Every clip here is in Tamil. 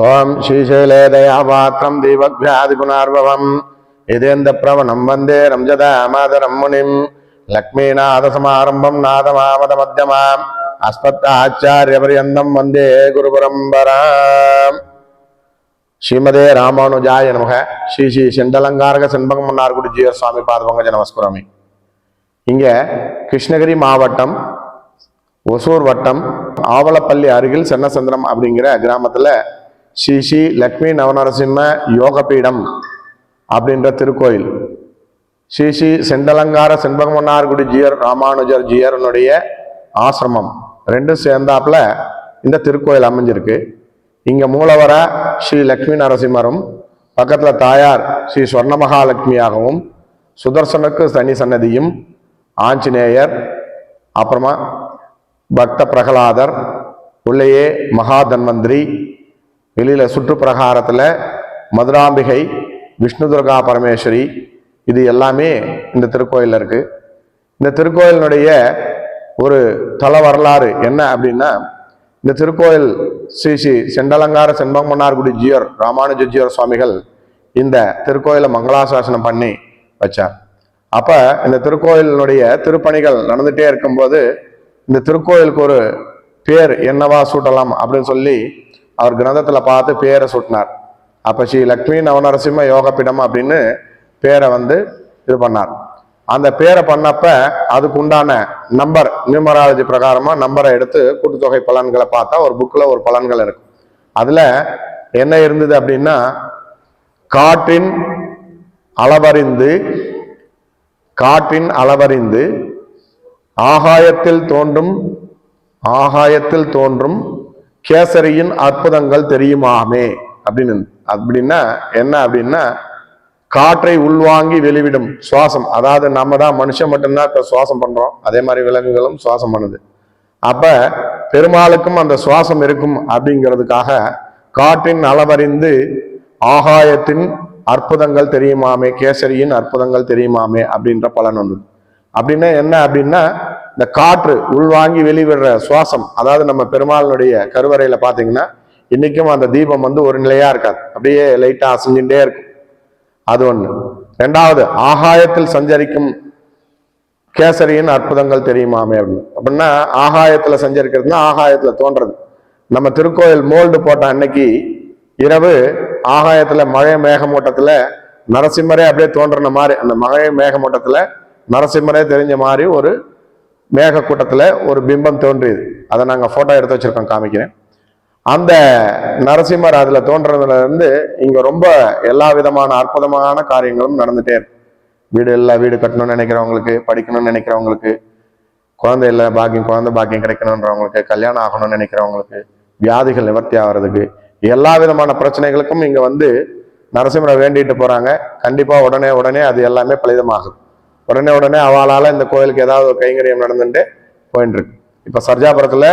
ஓம் ஸ்ரீசைலேதயாபாத்திரம் தீபக்யாதிகுணார்பவம் இதேந்திரபிரவணம் வந்தே ரம்ஜதா ரம்ஜதாமாதரம் முனிம். லக்ஷ்மீநாதசமாரம்பம் நாதமாமத மத்தியமாம் அஸ்மத் ஆச்சாரியபரியந்தம் வந்தே குருபரம்பராம். ஸ்ரீமதே ராமானுஜாய நமக. ஸ்ரீ ஸ்ரீ செண்டலங்காரக செண்பகம் மன்னார்குடி ஜீவர் சுவாமி பாதபங்கஜ நமஸ்குராமி. இங்கே கிருஷ்ணகிரி மாவட்டம் ஒசூர் வட்டம் ஆவலப்பள்ளி அருகில் சென்னசந்திரம் அப்படிங்கிற கிராமத்தில் ஸ்ரீ ஸ்ரீ லக்ஷ்மி நவநரசிம்ம யோகபீடம் அப்படின்ற திருக்கோயில். ஸ்ரீ ஸ்ரீ செண்டலங்கார செண்பகமன்னார்குடி ஜியர் ராமானுஜர் ஜியரனுடைய ஆசிரமம். ரெண்டும் சேர்ந்தாப்புல இந்த திருக்கோயில் அமைஞ்சிருக்கு. இங்க மூலவர ஸ்ரீ லக்ஷ்மி நரசிம்மரும் பக்கத்துல தாயார் ஸ்ரீ சொர்ண மகாலட்சுமியாகவும் சுதர்சனுக்கு தனி சன்னதியும் ஆஞ்சநேயர் அப்புறமா பக்த பிரகலாதர் உள்ளேயே மகா தன்வந்திரி வெளியில் சுற்று மதுராம்பிகை விஷ்ணு துர்கா பரமேஸ்வரி இது எல்லாமே இந்த திருக்கோயிலில் இருக்குது இந்த திருக்கோயிலினுடைய ஒரு தல வரலாறு என்ன அப்படின்னா இந்த திருக்கோயில் ஸ்ரீ ஸ்ரீ செண்டலங்கார செண்பகமன்னார்குடி ஜியோர் ராமானுஜஜியோர் சுவாமிகள் இந்த திருக்கோயிலை மங்களாசாசனம் பண்ணி வச்சார். அப்போ இந்த திருக்கோயிலினுடைய திருப்பணிகள் நடந்துகிட்டே இருக்கும்போது இந்த திருக்கோயிலுக்கு ஒரு பேர் என்னவா சூட்டலாம் அப்படின்னு சொல்லி அவர் கிரந்தத்தில் பார்த்து பேரை சுட்டினார். அப்போ ஸ்ரீ லக்ஷ்மி நவநரசிம்ம யோகப்பிடம் அப்படின்னு பேரை வந்து இது பண்ணார். அந்த பேரை பண்ணப்ப அதுக்கு உண்டான நம்பர் நியூமராலஜி பிரகாரமாக நம்பரை எடுத்து கூட்டுத்தொகை பலன்களை பார்த்தா ஒரு புக்கில் ஒரு பலன்கள் இருக்கும். அதில் என்ன இருந்தது அப்படின்னா காற்றின் அளவறிந்து காற்றின் அளவறிந்து ஆகாயத்தில் தோன்றும் ஆகாயத்தில் தோன்றும் கேசரியின் அற்புதங்கள் தெரியுமாமே? அப்படின்னு அப்படின்னா என்ன அப்படின்னா காற்றை உள்வாங்கி வெளிவிடும் சுவாசம். அதாவது நம்ம தான் மனுஷன் மட்டும்தான் இப்ப சுவாசம் பண்றோம். அதே மாதிரி விலங்குகளும் சுவாசம் பண்ணுது. அப்ப பெருமாளுக்கும் அந்த சுவாசம் இருக்கும் அப்படிங்கிறதுக்காக காற்றின் அளவறிந்து ஆகாயத்தின் அற்புதங்கள் தெரியுமாமே? கேசரியின் அற்புதங்கள் தெரியுமாமே? அப்படின்ற பலன் வந்தது. அப்படின்னா என்ன அப்படின்னா இந்த காற்று உள்வாங்கி வெளிவிடுற சுவாசம் அதாவது நம்ம பெருமாளினுடைய கருவறையில பாத்தீங்கன்னா இன்னைக்கும் அந்த தீபம் வந்து ஒரு நிலையா இருக்காது. அப்படியே லைட்டா அசைஞ்சுட்டே இருக்கும். அது ஒண்ணு. ரெண்டாவது ஆகாயத்தில் சஞ்சரிக்கும் கேசரியின் அற்புதங்கள் தெரியுமாமே அப்படின்னு. அப்படின்னா ஆகாயத்துல சஞ்சரிக்கிறதுனா ஆகாயத்துல தோன்றது. நம்ம திருக்கோயில் மோல்டு போட்ட அன்னைக்கு இரவு ஆகாயத்துல மழை மேகமூட்டத்துல நரசிம்மரே அப்படியே தோன்றின மாதிரி அந்த மழை மேகமூட்டத்துல நரசிம்மரே தெரிஞ்ச மாதிரி ஒரு மேகக்கூட்டத்தில் ஒரு பிம்பம் தோன்றியது. அதை நாங்கள் ஃபோட்டோ எடுத்து வச்சுருக்கோம் காமிக்கிறேன். அந்த நரசிம்மர் அதில் தோன்றதுல இருந்து ரொம்ப எல்லா விதமான அற்புதமான காரியங்களும் நடந்துகிட்டே இருக்கு. வீடு இல்லை வீடு கட்டணும்னு நினைக்கிறவங்களுக்கு படிக்கணும்னு நினைக்கிறவங்களுக்கு குழந்தை இல்லை பாக்கியம் குழந்தை பாக்கியம் கிடைக்கணுன்றவங்களுக்கு கல்யாணம் ஆகணும்னு நினைக்கிறவங்களுக்கு வியாதிகள் நிவர்த்தி ஆகிறதுக்கு எல்லா விதமான பிரச்சனைகளுக்கும் இங்கே வந்து நரசிம்மரை வேண்டிட்டு போகிறாங்க கண்டிப்பாக உடனே உடனே அது எல்லாமே பலிதமாகுது. உடனே உடனே அவளால் இந்த கோயிலுக்கு ஏதாவது ஒரு கைங்கரியம் நடந்துட்டு போயின்னு இருக்கு இப்போ சர்ஜாபுரத்தில்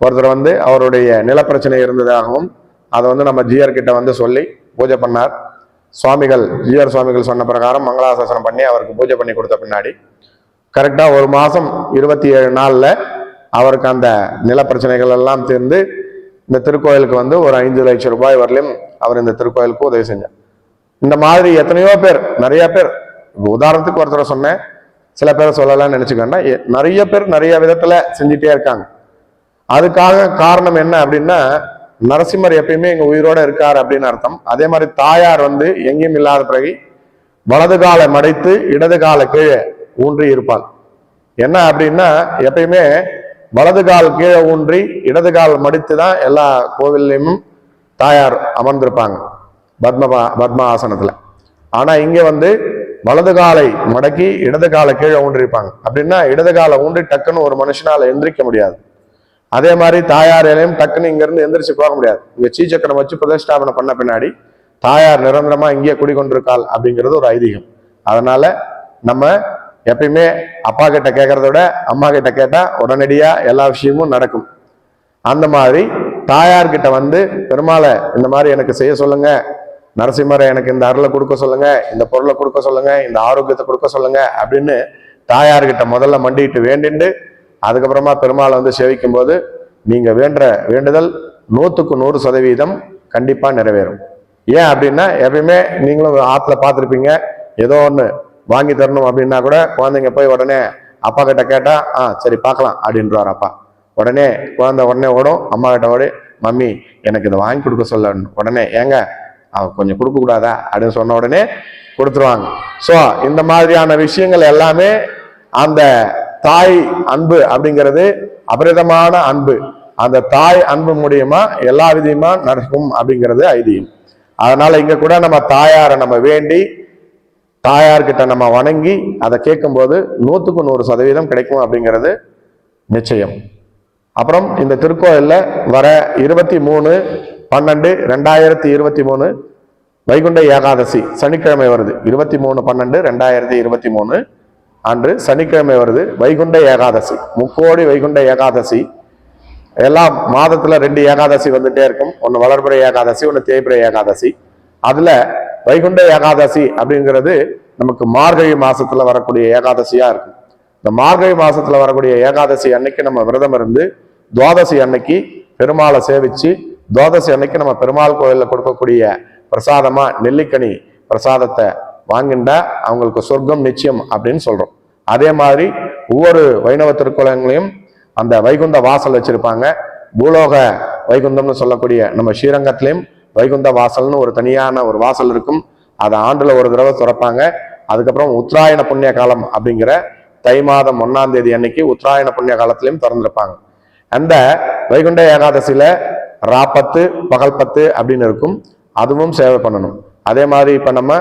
ஒருத்தர் வந்து அவருடைய நிலப்பிரச்சனை இருந்ததாகவும் அதை வந்து நம்ம ஜிஆர்கிட்ட வந்து சொல்லி பூஜை பண்ணார். சுவாமிகள் ஜிஆர் சுவாமிகள் சொன்ன பிரகாரம் மங்களாசாசனம் பண்ணி அவருக்கு பூஜை பண்ணி கொடுத்த பின்னாடி கரெக்டாக ஒரு மாதம் இருபத்தி ஏழு நாளில் அவருக்கு அந்த நிலப்பிரச்சனைகள் எல்லாம் தீர்ந்து இந்த திருக்கோயிலுக்கு வந்து ஒரு ஐந்து லட்சம் ரூபாய் வரலையும் அவர் இந்த திருக்கோயிலுக்கு உதவி செஞ்சார். இந்த மாதிரி எத்தனையோ பேர் நிறைய பேர் உதாரணத்துக்கு ஒருத்தரை சொன்னேன். சில பேரை சொல்லலாம்னு நினைச்சுக்கோன்னா நிறைய பேர் நிறைய விதத்தில் செஞ்சிட்டே இருக்காங்க. அதுக்காக காரணம் என்ன அப்படின்னா நரசிம்மர் எப்பயுமே எங்கள் உயிரோட இருக்கார் அப்படின்னு அர்த்தம். அதே மாதிரி தாயார் வந்து எங்கேயும் இல்லாத பிறகு வலது காலை மடைத்து இடது காலை கீழே ஊன்றி இருப்பாள். என்ன அப்படின்னா எப்பயுமே வலது கால் கீழே ஊன்றி இடது கால் மடித்து தான் எல்லா கோவில்லையும் தாயார் அமர்ந்திருப்பாங்க. பத்மபா பத்ம ஆசனத்தில் ஆனால் இங்கே வந்து வலது காலை மடக்கி இடது காலை கீழே ஊன்றிருப்பாங்க. அப்படின்னா இடது காலை ஊன்றி டக்குன்னு ஒரு மனுஷனால எந்திரிக்க முடியாது. அதே மாதிரி தாயார் இலையும் டக்குன்னு இங்கிருந்து எந்திரிச்சு போக முடியாது. இங்க சீச்சக்கரம் வச்சு பிரதிஷ்டாபனை பண்ண பின்னாடி தாயார் நிரந்தரமா இங்கே குடிக்கொண்டிருக்காள் அப்படிங்கிறது ஒரு ஐதீகம். அதனால நம்ம எப்பயுமே அப்பா கிட்ட கேட்கறத விட அம்மா கிட்ட கேட்டா உடனடியா எல்லா விஷயமும் நடக்கும். அந்த மாதிரி தாயார்கிட்ட வந்து பெருமாளை இந்த மாதிரி எனக்கு செய்ய சொல்லுங்க. நரசிம்மரை எனக்கு இந்த அருளை கொடுக்க சொல்லுங்க இந்த பொருளை கொடுக்க சொல்லுங்க இந்த ஆரோக்கியத்தை கொடுக்க சொல்லுங்க அப்படின்னு தாயார்கிட்ட முதல்ல மண்டிட்டு வேண்டிண்டு அதுக்கப்புறமா பெருமாளை வந்து சேவிக்கும் போது நீங்க வேண்ட வேண்டுதல் நூற்றுக்கு நூறு சதவீதம் கண்டிப்பா நிறைவேறும். ஏன் அப்படின்னா எப்பயுமே நீங்களும் ஆற்றுல பார்த்துருப்பீங்க ஏதோ ஒன்று வாங்கி தரணும் அப்படின்னா கூட குழந்தைங்க போய் உடனே அப்பா கிட்ட கேட்டா ஆ சரி பார்க்கலாம் அப்படின்றார் அப்பா. உடனே குழந்தை உடனே ஓடும் அம்மா கிட்ட ஓடி மம்மி எனக்கு இதை வாங்கி கொடுக்க சொல்ல உடனே ஏங்க அவன் கொஞ்சம் கொடுக்க கூடாதா அப்படின்னு சொன்ன உடனே கொடுத்துருவாங்க. ஸோ இந்த மாதிரியான விஷயங்கள் எல்லாமே அந்த தாய் அன்பு அப்படிங்கிறது அபரிதமான அன்பு. அந்த தாய் அன்பு மூலியமா எல்லா விதியுமா நடக்கும் அப்படிங்கிறது ஐதீகம். அதனால இங்க கூட நம்ம தாயாரை நம்ம வேண்டி தாயார்கிட்ட நம்ம வணங்கி அதை கேட்கும்போது நூற்றுக்கு நூறு சதவீதம் கிடைக்கும் அப்படிங்கிறது நிச்சயம். அப்புறம் இந்த திருக்கோயிலில் வர இருபத்தி மூணு பன்னெண்டு ரெண்டாயிரத்தி இருபத்தி மூணு வைகுண்ட ஏகாதசி சனிக்கிழமை வருது. இருபத்தி மூணு பன்னெண்டு ரெண்டாயிரத்தி இருபத்தி மூணு அன்று சனிக்கிழமை வருது வைகுண்ட ஏகாதசி. முக்கோடி வைகுண்ட ஏகாதசி. எல்லாம் மாதத்துல ரெண்டு ஏகாதசி வந்துட்டே இருக்கும். ஒன்று வளர்புரை ஏகாதசி ஒன்று தேய்பிறை ஏகாதசி. அதுல வைகுண்ட ஏகாதசி அப்படிங்கிறது நமக்கு மார்கழி மாசத்துல வரக்கூடிய ஏகாதசியா இருக்கும். இந்த மார்கழி மாசத்துல வரக்கூடிய ஏகாதசி அன்னைக்கு நம்ம விரதம் இருந்து துவாதசி அன்னைக்கு பெருமாளை சேவிச்சு துவாதசி அன்னைக்கு நம்ம பெருமாள் கோயிலில் கொடுக்கக்கூடிய பிரசாதமா நெல்லிக்கனி பிரசாதத்தை வாங்கிண்டா அவங்களுக்கு சொர்க்கம் நிச்சயம் அப்படின்னு சொல்றோம். அதே மாதிரி ஒவ்வொரு வைணவ திருக்குளங்களையும் அந்த வைகுந்த வாசல் வச்சிருப்பாங்க. பூலோக வைகுந்தம்னு சொல்லக்கூடிய நம்ம ஸ்ரீரங்கத்திலையும் வைகுந்த வாசல்னு ஒரு தனியான ஒரு வாசல் இருக்கும். அதை ஆண்டுல ஒரு தடவை திறப்பாங்க. அதுக்கப்புறம் உத்தராயண புண்ணிய காலம் அப்படிங்கிற தை மாதம் ஒன்னாம் தேதி அன்னைக்கு உத்தராயண புண்ணிய காலத்திலையும் திறந்திருப்பாங்க. அந்த வைகுண்ட ஏகாதசியில ராப்பத்து பகல் பத்து அப்படின்னு இருக்கும். அதுவும் சேவை பண்ணணும். அதே மாதிரி இப்போ நம்ம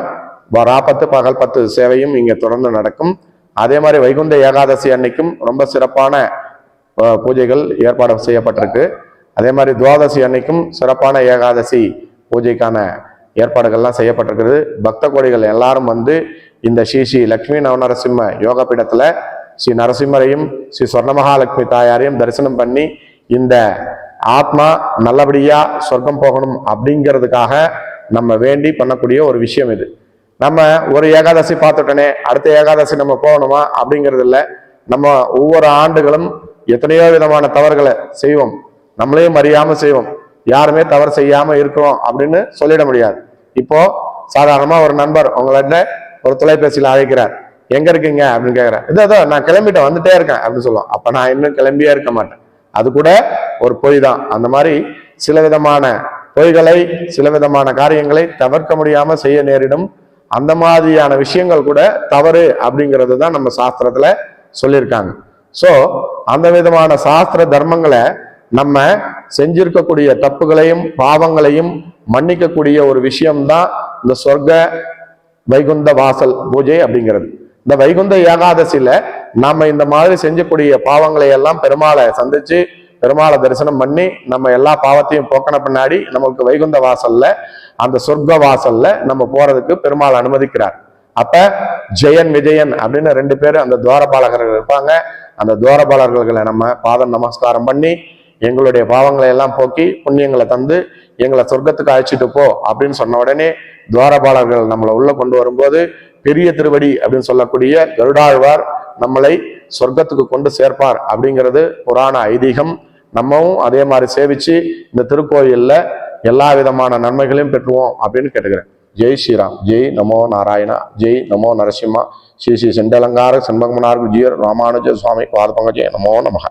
ரா பத்து பகல் பத்து சேவையும் இங்கே தொடர்ந்து நடக்கும். அதே மாதிரி வைகுண்ட ஏகாதசி அன்னைக்கும் ரொம்ப சிறப்பான பூஜைகள் ஏற்பாடு செய்யப்பட்டிருக்கு. அதே மாதிரி துவாதசி அன்னைக்கும் சிறப்பான ஏகாதசி பூஜைக்கான ஏற்பாடுகள்லாம் செய்யப்பட்டிருக்கிறது பக்த கோடிகள் எல்லாரும் வந்து இந்த ஸ்ரீ ஸ்ரீ லக்ஷ்மி நவநரசிம்ம யோக பீடத்தில் ஸ்ரீ நரசிம்மரையும் ஸ்ரீ சொர்ணமகாலட்சுமி தாயாரையும் தரிசனம் பண்ணி இந்த ஆத்மா நல்லபடியாக சொர்க்கம் போகணும் அப்படிங்கிறதுக்காக நம்ம வேண்டி பண்ணக்கூடிய ஒரு விஷயம் இது. நம்ம ஒரு ஏகாதசி பார்த்துட்டோனே அடுத்த ஏகாதசி நம்ம போகணுமா அப்படிங்கிறது இல்லை நம்ம ஒவ்வொரு ஆண்டுகளும் எத்தனையோ விதமான தவறுகளை செய்வோம். நம்மளையும் அறியாமல் செய்வோம். யாருமே தவறு செய்யாமல் இருக்கிறோம் அப்படின்னு சொல்லிட முடியாது. இப்போ சாதாரணமாக ஒரு நண்பர் உங்கள்ட்ட ஒரு தொலைபேசியில் அழைக்கிறார். எங்கே இருக்கீங்க? அப்படின்னு கேட்குறேன் இதோ இதோ நான் கிளம்பிட்டேன் வந்துட்டே இருக்கேன் அப்படின்னு சொல்லுவோம். அப்போ நான் இன்னும் கிளம்பியே இருக்க மாட்டேன். அது கூட ஒரு பொய் தான் அந்த மாதிரி சில விதமான பொய்களை சில விதமான காரியங்களை தவிர்க்க முடியாம செய்ய நேரிடும். அந்த மாதிரியான விஷயங்கள் கூட தவறு அப்படிங்கிறது தான் நம்ம சாஸ்திரத்துல சொல்லியிருக்காங்க. ஸோ அந்த விதமான சாஸ்திர தர்மங்களை நம்ம செஞ்சிருக்கக்கூடிய தப்புகளையும் பாவங்களையும் மன்னிக்கக்கூடிய ஒரு விஷயம்தான் இந்த சொர்க்க வைகுந்த வாசல் பூஜை அப்படிங்கிறது. இந்த வைகுந்த ஏகாதசியில நாம இந்த மாதிரி செஞ்சக்கூடிய பாவங்களை எல்லாம் பெருமாளை சந்திச்சு பெருமாளை தரிசனம் பண்ணி நம்ம எல்லா பாவத்தையும் போக்கின பின்னாடி நமக்கு வைகுந்த வாசல்ல அந்த சொர்க்க வாசல்ல நம்ம போறதுக்கு பெருமாள் அனுமதிக்கிறார். அப்ப ஜெயன் விஜயன் அப்படின்னு ரெண்டு பேரும் அந்த துவாரபாலகர்கள் இருப்பாங்க. அந்த துவாரபாலர்களை நம்ம பாதம் நமஸ்காரம் பண்ணி எங்களுடைய பாவங்களை எல்லாம் போக்கி புண்ணியங்களை தந்து எங்களை சொர்க்கத்துக்கு அழைச்சிட்டு போ அப்படின்னு சொன்ன உடனே துவாரபாலர்கள் நம்மளை உள்ள கொண்டு வரும்போது பெரிய திருவடி அப்படின்னு சொல்லக்கூடிய கருடாழ்வார் நம்மளை சொர்க்கத்துக்கு கொண்டு சேர்ப்பார் அப்படிங்கிறது புராண ஐதீகம். நம்மவும் அதே மாதிரி சேவிச்சு இந்த திருக்கோயில்ல எல்லா விதமான நன்மைகளையும் பெற்றுவோம் அப்படின்னு கேட்டுக்கிறேன். ஜெய் ஸ்ரீராம் ஜெய் நமோ நாராயணா ஜெய் நமோ நரசிம்மா. ஸ்ரீ ஸ்ரீ செண்டலங்கார சண்பகமனார் விஜயர் ராமானுஜ சுவாமி பாதபங்க ஜெய நமோ நமக.